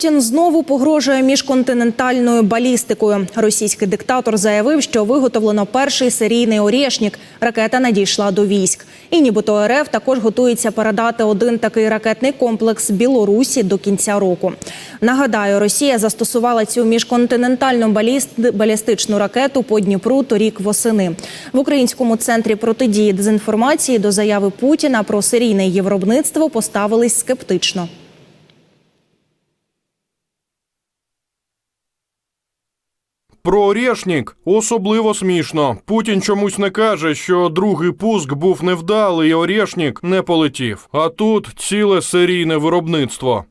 Путін знову погрожує міжконтинентальною балістикою. Російський диктатор заявив, що виготовлено перший серійний орєшнік. Ракета надійшла до військ. І нібито РФ також готується передати один такий ракетний комплекс Білорусі до кінця року. Нагадаю, Росія застосувала цю міжконтинентальну баліст... балістичну ракету по Дніпру торік восени. В українському центрі протидії дезінформації до заяви Путіна про серійне її виробництво поставились скептично. Про Орєшнік особливо смішно. Путін чомусь не каже, що другий пуск був невдалий, і Орєшнік не полетів. А тут ціле серійне виробництво.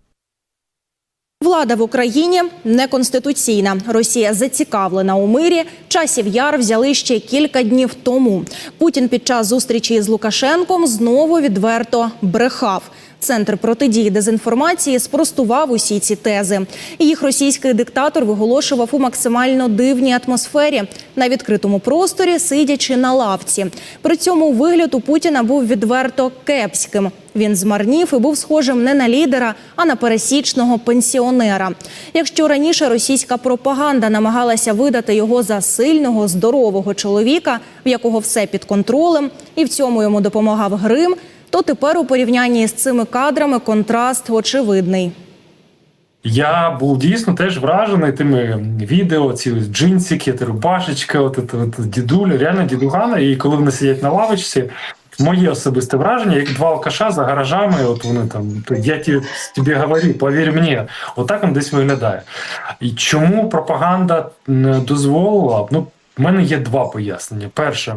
Влада в Україні неконституційна. Росія зацікавлена у мирі. Часів яр взяли ще кілька днів тому. Путін під час зустрічі з Лукашенком знову відверто брехав. Центр протидії дезінформації спростував усі ці тези. Їх російський диктатор виголошував у максимально дивній атмосфері на відкритому просторі, сидячи на лавці. При цьому вигляд у Путіна був відверто кепським. Він змарнів і був схожим не на лідера, а на пересічного пенсіонера. Якщо раніше російська пропаганда намагалася видати його за сильного, здорового чоловіка, в якого все під контролем, і в цьому йому допомагав грим, то тепер у порівнянні з цими кадрами контраст очевидний. Я був дійсно теж вражений тими відео, ці джинсики, рубашечка, от, от, от дідуля, реально дідугана. І коли вони сидять на лавочці, моє особисте враження, як два алкаша за гаражами, от вони там, я тобі говорю, повір мені, отак він десь виглядає. І чому пропаганда не дозволила? Ну, в мене є два пояснення. Перше,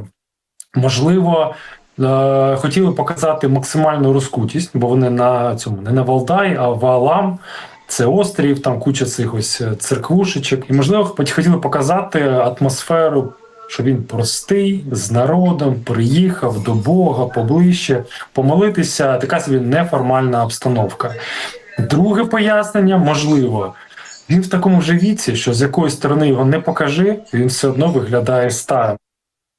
можливо, е, хотіли показати максимальну розкутість, бо вони на цьому не на Валдай, а в Алам. Це острів, там куча цих ось церквушечок. І, можливо, хотіли показати атмосферу, що він простий, з народом, приїхав до Бога поближче, помолитися. Така собі неформальна обстановка. Друге пояснення, можливо, він в такому же віці, що з якоїсь сторони його не покажи, він все одно виглядає старим.